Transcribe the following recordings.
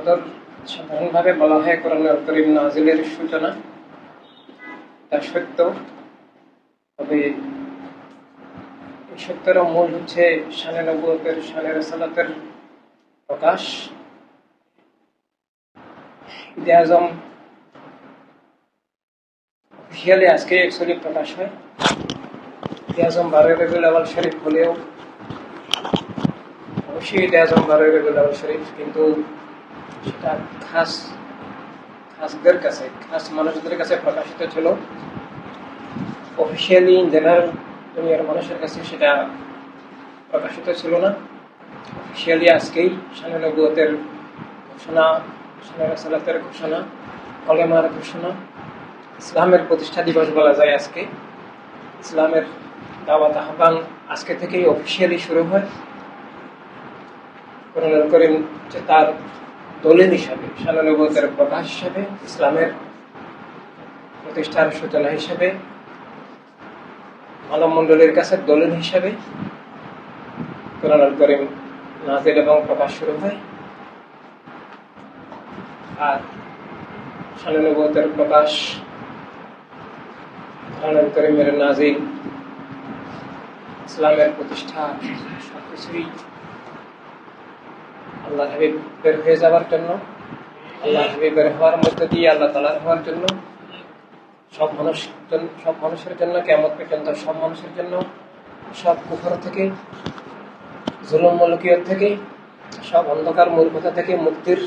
কদর সাধারণভাবে বলা হয় কোরআন নাজিলের সূচনা। তা সত্য তবে সত্যের মূল হচ্ছে রসালাতের প্রকাশ। ঈদে আজম অফিসিয়ালি আজকে অ্যাকচুয়ালি প্রকাশ হয়। ঈদে আজম বারোই রবিউল আওয়াল শরীফ হলেও অবশ্যই ঈদে আজম বারোই রবিউল আওয়াল শরীফ, কিন্তু সেটা খাস, খাসদের কাছে, খাস মানুষদের কাছে প্রকাশিত ছিল। অফিসিয়ালি জেনারেল দুনিয়ার মানুষের কাছে সেটা প্রকাশিত ছিল না। অফিসিয়ালি আজকেই শানে ঘোষণা সালাতের ঘোষণা কলেমার ঘোষণা, ইসলামের প্রতিষ্ঠা দিবস বলা যায় আজকে। ইসলামের দাওয়াত আহ্বান আজকে থেকেই অফিসিয়ালি শুরু হয়। কোরআন করিম হচ্ছে তার দলিল হিসাবে শানানুবতের প্রকাশ হিসাবে, ইসলামের প্রতিষ্ঠার সূচনা হিসাবে মণ্ডলীর কাছে দলিল হিসাবে কোরআন করিম এবং প্রকাশ শুরু হয়। আর শানানুবতের প্রকাশ কোরআন করিমের নাজিল, ইসলামের প্রতিষ্ঠা, সবকিছুই আল্লাহ হাবিব বের হয়ে যাওয়ার জন্য, আল্লাহ হাবিব বের হওয়ার মধ্যে দিয়ে আল্লাহ তালার হওয়ার জন্য, সব মানুষ সব মানুষের জন্য কেমন পর্যন্ত সব মানুষের জন্য, সব কুফর থেকে, জুলুম থেকে, সব অন্ধকার মূর্খতা থেকে মুক্তির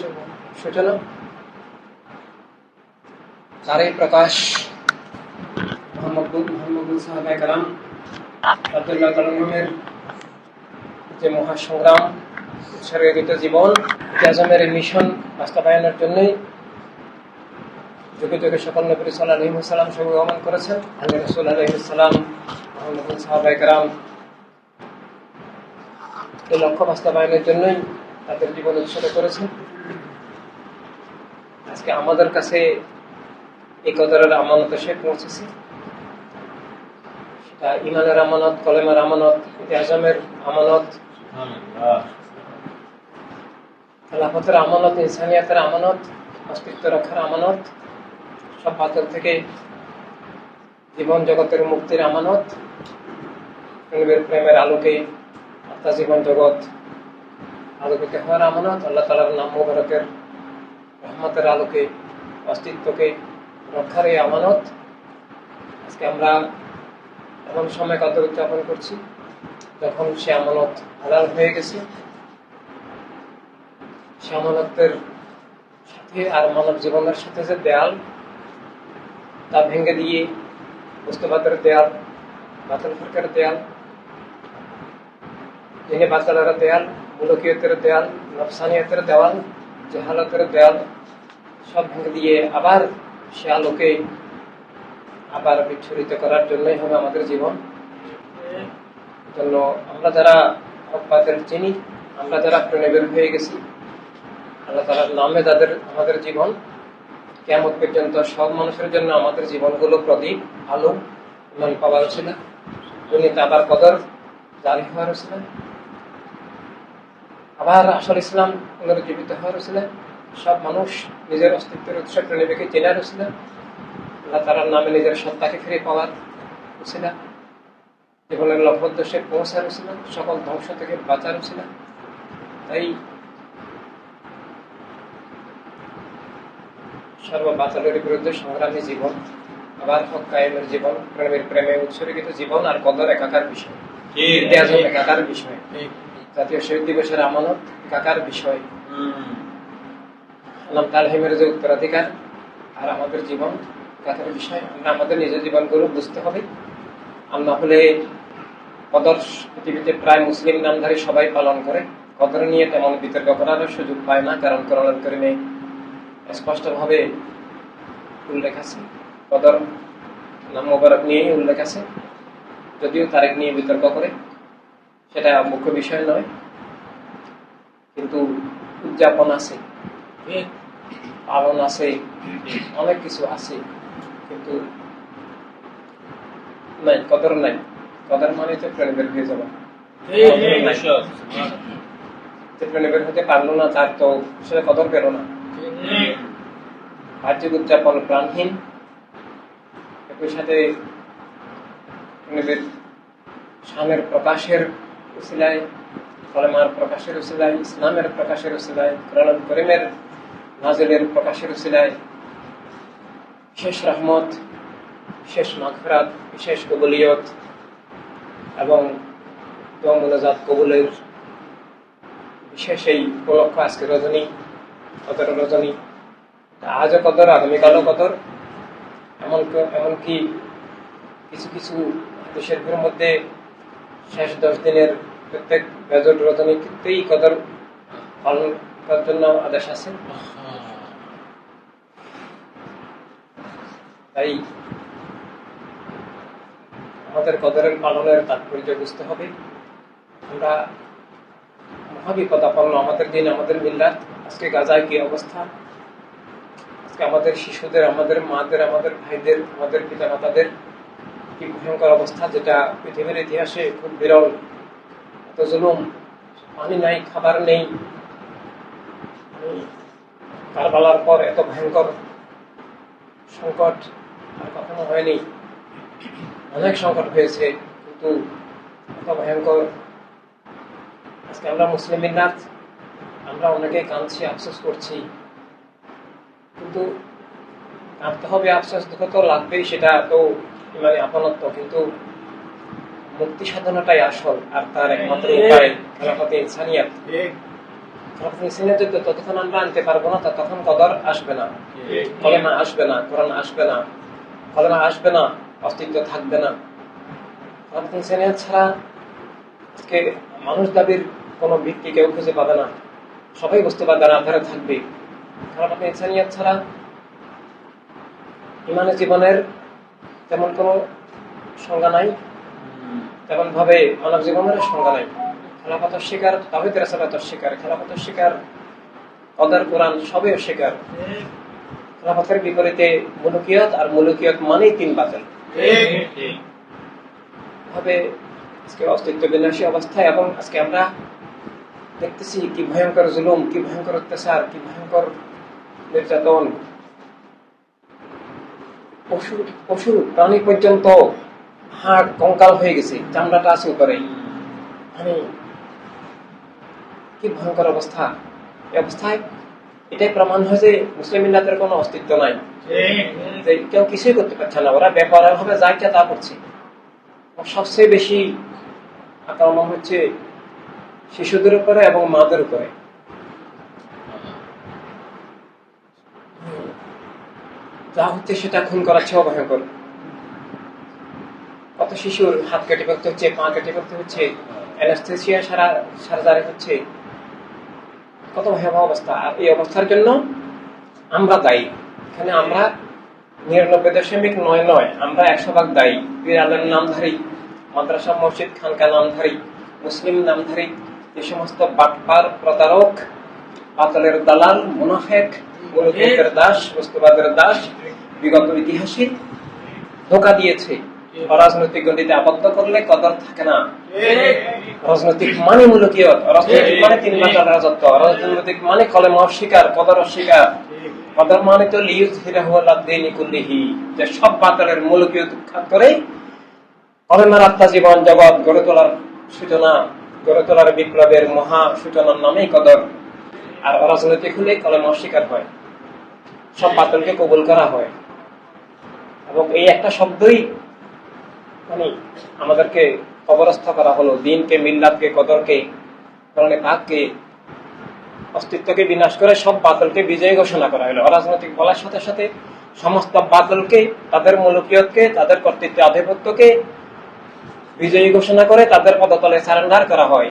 সূচনা। তারই প্রকাশ মোহাম্মদ মোহাম্মদ সাহাবাহ কালাম আব্দুল্লাহ কালামের যে মহাসংগ্রাম উৎসর্গিত জীবন ইতিহাসমের এই মিশন বাস্তবায়নের জন্যই যুগে যুগে সকল নবী সাল্লাহ আলহিমসাল্লাম সব গমন করেছেন। আল্লাহ রসুল আলহিমসাল্লাম মোহাম্মদ সাহাবাই কালাম এই লক্ষ্য বাস্তবায়নের জন্যই তাদের জীবন উৎসর্গ করেছেন। আজকে আমাদের কাছে এই কদরের আমানত এসে পৌঁছেছে। সেটা ইমানের আমানত, কলেমের আমানত ইতিহাসমের আমানত। খেলাফতের আমানত ইনসানিয়াতের আমানত, অস্তিত্ব রক্ষার আমানত, সব বাতিল থেকে জীবন জগতের মুক্তির আমানত প্রেমের প্রেমের আলোকে আত্মা জীবন জগৎ আলোকিত হওয়ার আমানত, আল্লাহ তালার নাম মুবারকের রহমতের আলোকে, অস্তিত্বকে রক্ষার এই আমানত। আজকে আমরা এমন সময় কত উদযাপন করছি, যখন সে আমানত হালাল হয়ে গেছে। সমানত্বের সাথে আর মানব জীবনের সাথে যে দেয়াল, তা ভেঙে দিয়ে বস্তুবাদের দেয়াল, বাতিল ফেরকের দেয়াল যিনি বাতালের দেয়াল, মুলকীয়তের দেয়াল, নফসানিয়তের দেওয়াল, জেহালতের দেয়াল সব ভেঙে দিয়ে আবার সে আলোকে আবার বিচ্ছুরিত করার জন্যই হবে আমাদের জীবন। জন্য আমরা যারা হকবাদের চিনি, আমরা যারা প্রেমের হয়ে গেছি আল্লাহ তালার নামে তাদের আমাদের জীবন কেমন পর্যন্ত সব মানুষের জন্য আমাদের জীবনগুলো প্রদীপ আলো ইমান পাওয়ার ছিল দুনিয়াতে আবার কদর জারি হওয়ার ছিল আবার আসল ইসলাম পুনরুজ্জীবিত হওয়ার ছিল সব মানুষ নিজের অস্তিত্বের উৎস প্রেমিকে চেনার ছিল আল্লাহ তালার নামে নিজের সত্তাকে ফিরে পাওয়ার ছিল জীবনের লক্ষ্যোদ্দেশ্যে পৌঁছার ছিল সকল ধ্বংস থেকে বাঁচার ছিল তাই সর্ববাচালের বিরুদ্ধে সংগ্রামী জীবন আবার হক কায়েমের জীবন প্রেমের প্রেমে উৎসর্গিত জীবন আর কদর একাকার বিষয়। একাকার বিষয়। জাতীয় শহীদ দিবসের আমানত একাকার বিষয়। আল্লাহ তালহিমের যে উত্তরাধিকার আর আমাদের জীবন একাকার বিষয় আমরা আমাদের নিজের জীবনগুলো বুঝতে হবে। আমরা হলে কদর পৃথিবীতে প্রায় মুসলিম নামধারী সবাই পালন করে। কদর নিয়ে তেমন বিতর্ক করার সুযোগ পায় না কারণ করোনার করিমে স্পষ্টভাবে উল্লেখ আছে। কদর নাম মোবারক নিয়েই উল্লেখ আছে। যদিও তারেক নিয়ে বিতর্ক করে সেটা মুখ্য বিষয় নয়। কিন্তু উদযাপন আছে পালন আছে অনেক কিছু আছে কিন্তু নাই কদর নাই। কদর মানে তো প্রেম বের হয়ে যাবে যে প্লেনে বের হতে পারল না তার তো সেটা কদর পেল না। বাহ্যিক উদযাপন প্রাণহীন। একই সাথে স্বামের প্রকাশের উসিলায় কলেমার প্রকাশের উসিলায়, ইসলামের প্রকাশের উসিলায় কোরআন করিমের নাজেলের প্রকাশের উসিলায়। বিশেষ রহমত, বিশেষ মাখরাত বিশেষ কবুলিয়ত এবং দমজাত কবুলের বিশেষ এই উপলক্ষ আজকে রজনী। কদর রজনী। আজও কদর আগামীকালও কদর। এমন এমনকি কিছু কিছু দেশের মধ্যে শেষ দশ দিনের প্রত্যেক বেজট রজনী ক্ষেত্রেই কদর পালন করার জন্য আদেশ আছে। তাই আমাদের কদরের পালনের তাৎপর্য বুঝতে হবে। আমরা মহাবিপদাপন্ন আমাদের দিন, আমাদের মিল্লাত আজকে গাজায় কি অবস্থা? আজকে আমাদের শিশুদের, আমাদের মাদের, আমাদের ভাইদের, আমাদের পিতা মাতাদের কি ভয়ঙ্কর অবস্থা, যেটা পৃথিবীর ইতিহাসে খুব বিরল। এত জুলুম, পানি নাই, খাবার নেই। কারবালার পর এত ভয়ঙ্কর সংকট আর কখনো হয়নি। অনেক সংকট হয়েছে, কিন্তু এত ভয়ঙ্কর আজকে আমরা মুসলিম মিল্লাত আমরা অনেকে কাঁদছি আফসোস করছি। কিন্তু কাঁদতে হবে আফসোস দুঃখ তো লাগবেই সেটা তো মানে আপনত্ব। কিন্তু মুক্তি সাধনাটাই আসল আর তার একমাত্র উপায় খেলাফতে ইনসানিয়াত। খেলাফতে ইনসানিয়াত যদি ততক্ষণ আমরা আনতে পারব না ততক্ষণ কদর আসবে না। কলেমা আসবে না কোরআন আসবে না। কলেমা আসবে না অস্তিত্ব থাকবে না। খেলাফতে ইনসানিয়াত ছাড়া আজকে মানুষ দাবির কোনো ভিত্তি কেউ খুঁজে পাবে না। সবাই বুঝতে পারবে না আধারে থাকবে। খেলাফতে ইনসানিয়াত ছাড়া ইমানের জীবনের তেমন কোনো সংজ্ঞা নাই। তেমন ভাবে মানব জীবনের সংজ্ঞা নাই। খেলাফত শিকার তাহিদ রাসালাত শিকার খেলাফত শিকার কদার কোরআন সবই শিকার। খেলাফতের বিপরীতে মুলুকিয়ত আর মুলুকিয়ত মানেই তিন বাতিল। ভাবে আজকে অস্তিত্ব বিনাশী অবস্থায় এবং আজকে আমরা দেখতেছি কি ভয়ঙ্কর জুলুম কি ভয়ঙ্কর অত্যাচার কি ভয়ঙ্কর নির্যাতন। পশু পশু প্রাণী পর্যন্ত হাড় কঙ্কাল হয়ে গেছে চামড়াটা আছে উপরে। মানে কি ভয়ঙ্কর অবস্থা। এই অবস্থায় এটাই প্রমাণ হয় যে মুসলিম মিল্লাতের কোনো অস্তিত্ব নাই। যে কেউ কিছুই করতে পারছে না ওরা ব্যাপার ভাবে যা ইচ্ছা তা করছে। সবচেয়ে বেশি আক্রমণ হচ্ছে শিশুদের উপরে এবং মাদের উপরে। যা হচ্ছে সেটা খুন করাচ্ছে অভয়ঙ্কর কত শিশুর হাত কেটে ফেলতে হচ্ছে, পা কেটে ফেলতে হচ্ছে, অ্যানাস্থেসিয়া সারা সারা হচ্ছে। কত ভয়াবহ অবস্থা। আর এই অবস্থার জন্য আমরা দায়ী। এখানে আমরা নিরানব্বই দশমিক নয় নয়, আমরা একশো ভাগ দায়ী। বিড়ালের নামধারী, মাদ্রাসা মসজিদ খানকা নামধারী, মুসলিম নামধারী যে সমস্ত বাটপার প্রতারক, পাতলের দালাল, মুনাফেক মূলকের দাস, বস্তুবাদের দাস, বিগত ইতিহাসে ধোকা দিয়েছে। অরাজনৈতিক গণ্ডিতে আবদ্ধ করলে কদর থাকে না। রাজনৈতিক মানে মূলকীয়ত রাজনৈতিক মানে তিন মাত্রার রাজত্ব। রাজনৈতিক মানে কলেম অস্বীকার, কদর অস্বীকার। কদর মানে তো লিউজ হিরাহুয়াল্লাদিনী কুল্লিহি, যে সব বাতালের মূলকীয়ত উৎখাত করে কলেমার আত্মা জীবন জগৎ গড়ে তোলার সূচনা গড়ে তোলার বিপ্লবের মহা সূচনার নামেই কদর। আর অরাজনৈতিক হলে কলেম অস্বীকার হয়। সব বাতলকে কবুল করা হয়। এবং এই একটা শব্দই মানে আমাদেরকে কবরস্থ করা হলো, দিনকে মিল্লাতকে কদরকে কোরআনে পাককে, অস্তিত্বকে বিনাশ করে সব বাতলকে বিজয়ী ঘোষণা করা হলো। অরাজনৈতিক বলার সাথে সাথে সমস্ত বাতলকে, তাদের মূলকীয়তকে, তাদের কর্তৃত্ব আধিপত্যকে বিজয়ী ঘোষণা করে তাদের পদতলে সারেন্ডার করা হয়।